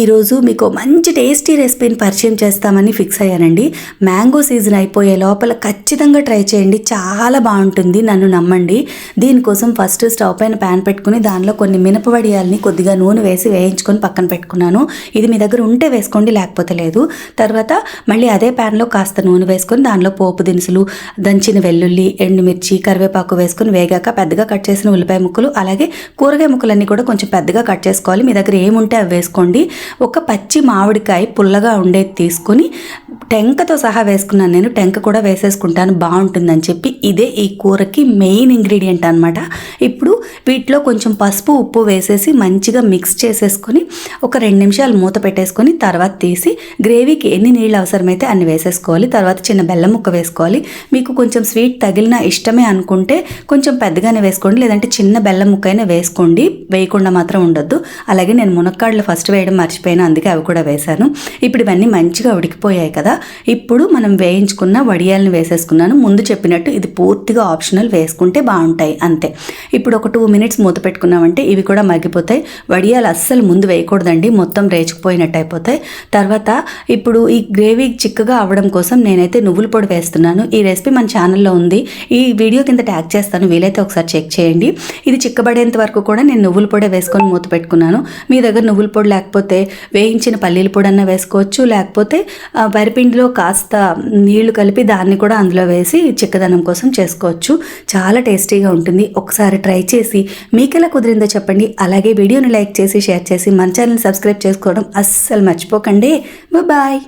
ఈరోజు మీకు మంచి టేస్టీ రెసిపీని పరిచయం చేస్తామని ఫిక్స్ అయ్యానండి. మ్యాంగో సీజన్ అయిపోయే లోపల ఖచ్చితంగా ట్రై చేయండి. చాలా బాగుంటుంది. నన్ను నమ్మండి. దీనికోసం ఫస్ట్ స్టవ్ పైన ప్యాన్ పెట్టుకుని దానిలో కొన్ని మినప వడియాల్ని కొద్దిగా నూనె వేసి వేయించుకొని పక్కన పెట్టుకున్నాను. ఇది మీ దగ్గర ఉంటే వేసుకోండి లేకపోతే లేదు. తర్వాత మళ్ళీ అదే ప్యాన్లో కాస్త నూనె వేసుకొని దానిలో పోపు దినుసులు దంచిన వెల్లుల్లి ఎండుమిర్చి కరివేపాకు వేసుకొని వేగాక పెద్దగా కట్ చేసిన ఉల్లిపాయ ముక్కలు అలాగే కూరగాయ ముక్కలన్నీ కూడా కొంచెం పెద్దగా కట్ చేసుకోవాలి. మీ దగ్గర ఏముంటే అవి వేసుకోండి. ఒక పచ్చి మామిడికాయ పుల్లగా ఉండేది తీసుకొని టెంకతో సహా వేసుకున్నాను నేను. టెంక కూడా వేసేసుకుంటాను. బాగుంటుందని చెప్పి ఇదే ఈ కూరకి మెయిన్ ఇంగ్రీడియంట్ అనమాట ఇప్పుడు వీటిలో కొంచెం పసుపు ఉప్పు వేసేసి మంచిగా మిక్స్ చేసేసుకొని ఒక రెండు నిమిషాలు మూత పెట్టేసుకొని తర్వాత తీసి గ్రేవీకి ఎన్ని నీళ్ళు అవసరమైతే అన్ని వేసేసుకోవాలి. తర్వాత చిన్న బెల్లం ముక్క వేసుకోవాలి. మీకు కొంచెం స్వీట్ తగిలిన ఇష్టమే అనుకుంటే కొంచెం పెద్దగానే వేసుకోండి. లేదంటే చిన్న బెల్లం ముక్క అయినా వేసుకోండి. వేయకుండా మాత్రం ఉండొద్దు. అలాగే నేను మునక్కాడలు ఫస్ట్ వేయడం మర్చిపోయాను. అందుకే అవి కూడా వేశాను. ఇప్పుడు ఇవన్నీ మంచిగా ఉడికిపోయాయి కదా. ఇప్పుడు మనం వేయించుకున్న వడియాలను వేసేసుకున్నాను. ముందు చెప్పినట్టు ఇది పూర్తిగా ఆప్షనల్ వేసుకుంటే బాగుంటాయి అంతే. ఇప్పుడు ఒక టూ మినిట్స్ మూత పెట్టుకున్నామంటే ఇవి కూడా మగ్గిపోతాయి. వడియాలు అస్సలు ముందు వేయకూడదండి మొత్తం రేచుకుపోయినట్టు అయిపోతాయి. తర్వాత ఇప్పుడు ఈ గ్రేవీ చిక్కగా అవ్వడం కోసం నేనైతే నువ్వుల పొడి వేస్తున్నాను. ఈ రెసిపీ మన ఛానల్లో ఉంది. ఈ వీడియో కింద ట్యాగ్ చేస్తాను వీలైతే ఒకసారి చెక్ చేయండి. ఇది చిక్కబడేంత వరకు కూడా నేను నువ్వుల పొడి వేసుకొని మూత పెట్టుకున్నాను. మీ దగ్గర నువ్వుల పొడి లేకపోతే వేయించిన పల్లీల పొడి అన్న వేసుకోవచ్చు లేకపోతే వరి పిండిలో కాస్త నీళ్ళు కలిపి దాన్ని కూడా అందులో వేసి చిక్కదనం కోసం చేసుకోవచ్చు. చాలా టేస్టీగా ఉంటుంది. ఒకసారి ట్రై చేసి మీకు ఎలా కుదిరిందో చెప్పండి. అలాగే వీడియోని లైక్ చేసి షేర్ చేసి మన ఛానల్ సబ్స్క్రైబ్ చేసుకోవడం అస్సలు మర్చిపోకండి. బాయ్.